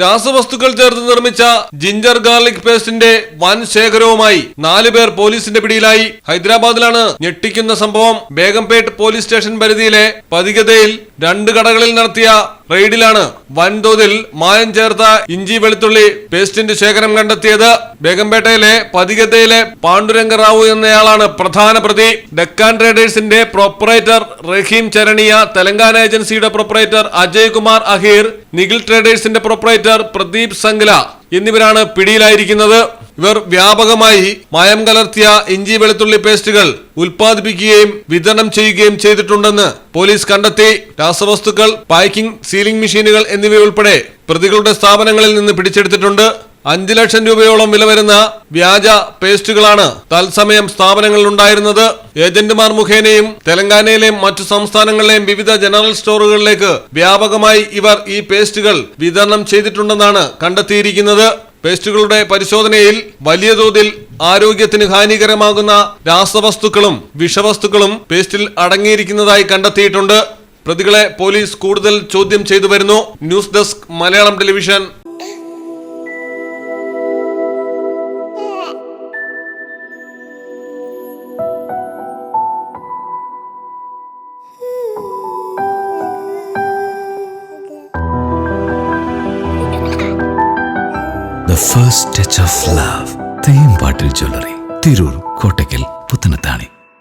രാസവസ്തുക്കൾ ചേർത്ത് നിർമ്മിച്ച ജിഞ്ചർ ഗാർലിക് പേസ്റ്റിന്റെ വൻ ശേഖരവുമായി നാലു പേർ പോലീസിന്റെ പിടിയിലായി. ഹൈദരാബാദിലാണ് ഞെട്ടിക്കുന്ന സംഭവം. ബേഗംപേട്ട് പോലീസ് സ്റ്റേഷൻ പരിധിയിലെ പതികതയിൽ രണ്ട് കടകളിൽ നടത്തിയ റെയ്ഡിലാണ് വൻതോതിൽ മായം ചേർത്ത ഇഞ്ചി വെളുത്തുള്ളി പേസ്റ്റിന്റെ ശേഖരം കണ്ടെത്തിയത്. ബേഗംപേട്ടയിലെ പതികതയിലെ പാണ്ഡുരംഗ റാവു എന്നയാളാണ് പ്രധാന പ്രതി. ഡെക്കാൻ ട്രേഡേഴ്സിന്റെ പ്രൊപ്പറേറ്റർ റഹീം ചരണിയ തെലങ്കാന ഏജൻസിയുടെ പ്രൊപ്പറേറ്റർ അജയ് കുമാർ അഹീർ നിഖിൽ ട്രേഡേഴ്സിന്റെ പ്രൊപ്പറേറ്റർ പ്രദീപ് സംഗ്ല എന്നിവരാണ് പിടിയിലായിരിക്കുന്നത്. ഇവർ വ്യാപകമായി മയം കലർത്തിയ ഇഞ്ചി വെളുത്തുള്ളി പേസ്റ്റുകൾ ഉൽപ്പാദിപ്പിക്കുകയും വിതരണം ചെയ്യുകയും ചെയ്തിട്ടുണ്ടെന്ന് പോലീസ് കണ്ടെത്തി. രാസവസ്തുക്കൾ പാക്കിംഗ് സീലിംഗ് മെഷീനുകൾ എന്നിവയുൾപ്പെടെ പ്രതികളുടെ സ്ഥാപനങ്ങളിൽ നിന്ന് പിടിച്ചെടുത്തിട്ടുണ്ട്. അഞ്ച് ലക്ഷം രൂപയോളം വില വരുന്ന വ്യാജ പേസ്റ്റുകളാണ് തത്സമയം സ്ഥാപനങ്ങളിൽ ഉണ്ടായിരുന്നത്. ഏജന്റുമാർ മുഖേനയും തെലങ്കാനയിലെയും മറ്റു സംസ്ഥാനങ്ങളിലെയും വിവിധ ജനറൽ സ്റ്റോറുകളിലേക്ക് വ്യാപകമായി ഇവർ ഈ പേസ്റ്റുകൾ വിതരണം ചെയ്തിട്ടുണ്ടെന്നാണ് കണ്ടെത്തിയിരിക്കുന്നത്. പേസ്റ്റുകളുടെ പരിശോധനയിൽ വലിയ തോതിൽ ആരോഗ്യത്തിന് ഹാനികരമാകുന്ന രാസവസ്തുക്കളും വിഷവസ്തുക്കളും പേസ്റ്റിൽ അടങ്ങിയിരിക്കുന്നതായി കണ്ടെത്തിയിട്ടുണ്ട്. പ്രതികളെ പോലീസ് കൂടുതൽ ചോദ്യം ചെയ്തു വരുന്നു. News desk Malayalam television. First touch of love Thempattil jewellery. Tirur Kottakkal